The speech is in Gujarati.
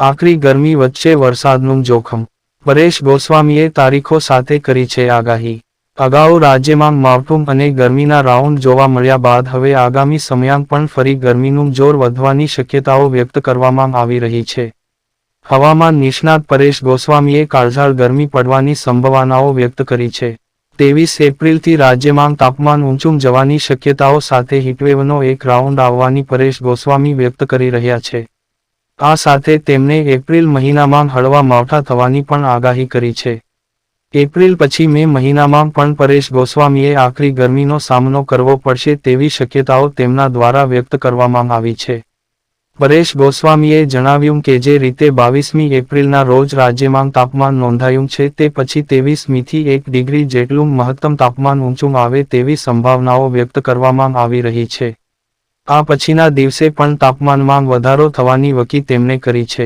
આકરી ગરમી વચ્ચે વરસાદનું જોખમ. પરેશ ગોસ્વામીએ તારીખો સાથે કરી છે આગાહી. અગાઉ રાજ્યમાં માવઠું અને ગરમીના રાઉન્ડ જોવા મળ્યા બાદ હવે આગામી સમયાંક પણ ફરી ગરમીનું જોર વધવાની શક્યતાઓ વ્યક્ત કરવામાં આવી રહી છે. હવામાન નિષ્ણાત પરેશ ગોસ્વામીએ કાળઝાળ ગરમી પડવાની સંભાવનાઓ વ્યક્ત કરી છે. ત્રેવીસ એપ્રિલથી રાજ્યમાં તાપમાન ઊંચું જવાની શક્યતાઓ સાથે હીટવેવનો એક રાઉન્ડ આવવાની પરેશ ગોસ્વામી વ્યક્ત કરી રહ્યા છે. આ સાથે તેમણે એપ્રિલ મહિનામાં હળવા માવઠા થવાની પણ આગાહી કરી છે. એપ્રિલ પછી મે મહિનામાં પણ પરેશ ગોસ્વામીએ આકરી ગરમીનો સામનો કરવો પડશે તેવી શક્યતાઓ તેમના દ્વારા વ્યક્ત કરવામાં આવી છે. પરેશ ગોસ્વામીએ જણાવ્યું કે જે રીતે બાવીસમી એપ્રિલના રોજ રાજ્યમાં તાપમાન નોંધાયું છે તે પછી તેવીસમીથી એક ડિગ્રી જેટલું મહત્તમ તાપમાન ઊંચું આવે તેવી સંભાવનાઓ વ્યક્ત કરવામાં આવી રહી છે. આ પછીના દિવસે પણ તાપમાનમાં વધારો થવાની વકી તેમણે કરી છે.